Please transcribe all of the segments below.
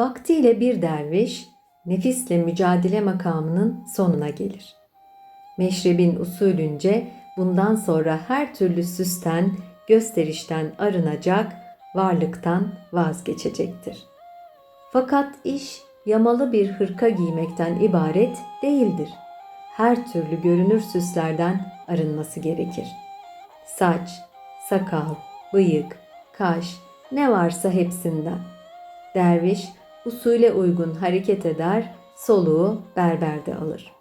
Vaktiyle bir derviş nefisle mücadele makamının sonuna gelir. Meşrebin usulünce bundan sonra her türlü süsten, gösterişten arınacak, varlıktan vazgeçecektir. Fakat iş yamalı bir hırka giymekten ibaret değildir. Her türlü görünür süslerden arınması gerekir. Saç, sakal, bıyık, kaş ne varsa hepsinden. Derviş usule uygun hareket eder, soluğu berberde alır.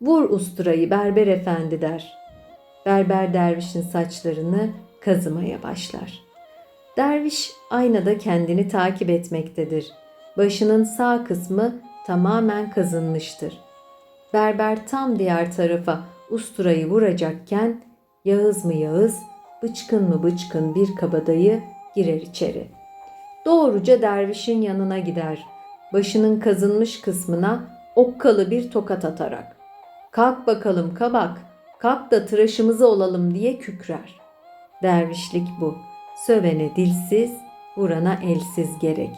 Vur usturayı berber efendi der. Berber dervişin saçlarını kazımaya başlar. Derviş aynada kendini takip etmektedir. Başının sağ kısmı tamamen kazınmıştır. Berber tam diğer tarafa usturayı vuracakken Yağız mı Yağız, bıçkın mı bıçkın bir kabadayı girer içeri. Doğruca dervişin yanına gider. Başının kazınmış kısmına okkalı bir tokat atarak. Kalk bakalım kabak, kalk da tıraşımızı olalım diye kükrer. Dervişlik bu. Sövene dilsiz, vurana elsiz gerek.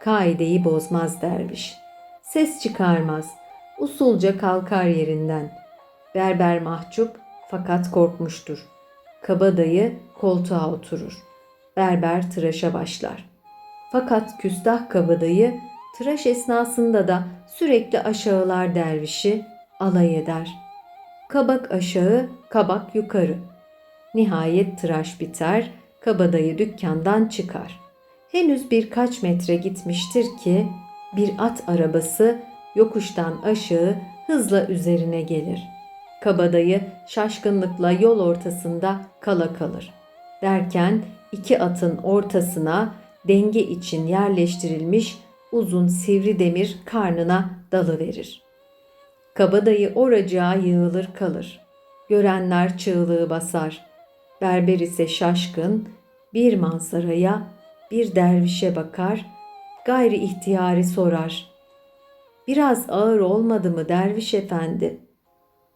Kaideyi bozmaz derviş. Ses çıkarmaz. Usulca kalkar yerinden. Berber mahcup fakat korkmuştur. Kabadayı koltuğa oturur. Berber tıraşa başlar. Fakat küstah kabadayı tıraş esnasında da sürekli aşağılar dervişi alay eder. Kabak aşağı, kabak yukarı. Nihayet tıraş biter, kabadayı dükkandan çıkar. Henüz birkaç metre gitmiştir ki bir at arabası yokuştan aşağı hızla üzerine gelir. Kabadayı şaşkınlıkla yol ortasında kala kalır. Derken iki atın ortasına denge için yerleştirilmiş uzun sivri demir karnına dalıverir. Kabadayı oracığa yığılır kalır. Görenler çığlığı basar. Berber ise şaşkın bir manzaraya, bir dervişe bakar, gayri ihtiyari sorar. Biraz ağır olmadı mı derviş efendi?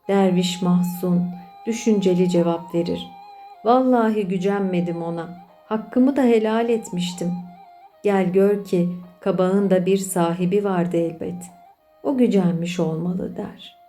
Derviş mahzun, düşünceli cevap verir. Vallahi gücenmedim ona. Hakkımı da helal etmiştim. Gel gör ki kabağın da bir sahibi vardı elbet. O gücenmiş olmalı der.''